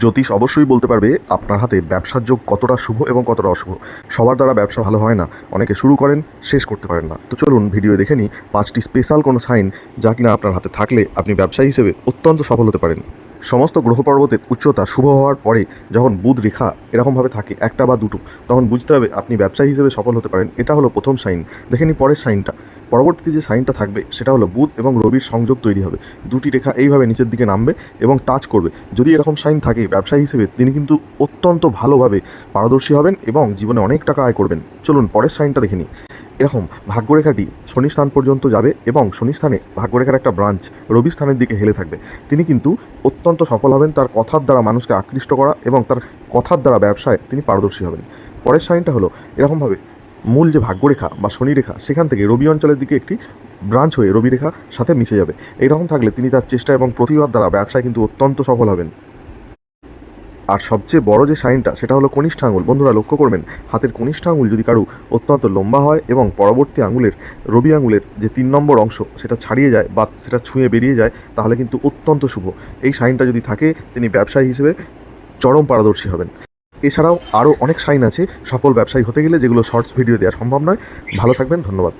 জ্যোতিষ অবশ্যই বলতে পারবে, আপনার হাতে ব্যবসার যোগ কতটা শুভ এবং কতটা অশুভ। সবার দ্বারা ব্যবসা ভালো হয় না। অনেকে শুরু করেন, শেষ করতে পারেন না। তো চলুন ভিডিও দেখে নিই পাঁচটি স্পেশাল কোনো সাইন যা কিনা আপনার হাতে থাকলে আপনি ব্যবসায়ী হিসেবে অত্যন্ত সফল হতে পারেন। সমস্ত গ্রহ পর্বতের উচ্চতা শুভ হওয়ার পরে যখন বুধ রেখা এরকমভাবে থাকে একটা বা দুটো, তখন বুঝতে হবে আপনি ব্যবসায়ী হিসেবে সফল হতে পারেন। এটা হলো প্রথম সাইন দেখে নিই পরের সাইনটা পরবর্তীতে যে সাইনটা থাকবে, সেটা হলো বুধ এবং রবির সংযোগ তৈরি হবে। দুটি রেখা এইভাবে নিচের দিকে নামবে এবং টাচ করবে। যদি এরকম সাইন থাকে, ব্যবসায়ী হিসেবে তিনি কিন্তু অত্যন্ত ভালোভাবে পারদর্শী হবেন এবং জীবনে অনেক টাকা আয় করবেন। চলুন পরের সাইনটা দেখে নিই। এরকম, ভাগ্যরেখাটি শনি স্থান পর্যন্ত যাবে এবং শনি স্থানে ভাগ্যরেখার একটা ব্রাঞ্চ রবি স্থানের দিকে হেলে থাকবে। তিনি কিন্তু অত্যন্ত সফল হবেন, তার কথার দ্বারা মানুষকে আকৃষ্ট করা এবং তার কথার দ্বারা ব্যবসায় তিনি পারদর্শী হবেন। পরের সাইনটা হলো, এরকমভাবে মূল যে ভাগ্যরেখা বা শনি রেখা সেখান থেকে রবি অঞ্চলের দিকে একটি ব্রাঞ্চ হয়ে রবি রেখা সাথে মিশে যাবে। এইরকম থাকলে তিনি তার চেষ্টা এবং প্রতিবাদ দ্বারা ব্যবসায় কিন্তু অত্যন্ত সফল হবেন। আর সবচেয়ে বড় যে সাইনটা, সেটা হলো কনিষ্ঠ আঙুল। বন্ধুরা, লক্ষ্য করবেন, হাতের কনিষ্ঠ আঙুল যদি কারও অত্যন্ত লম্বা হয় এবং পরবর্তী আঙুলের, রবি আঙুলের যে তিন নম্বর অংশ, সেটা ছাড়িয়ে যায় বা সেটা ছুঁয়ে বেরিয়ে যায়, তাহলে কিন্তু অত্যন্ত শুভ। এই সাইনটা যদি থাকে, তিনি ব্যবসায়ী হিসেবে চরম পারদর্শী হবেন। এছাড়াও আরও অনেক সাইন আছে সফল ব্যবসায়ী হতে গেলে যেগুলো শর্টস, ভিডিও দেওয়া সম্ভব নয়। ভালো থাকবেন, ধন্যবাদ।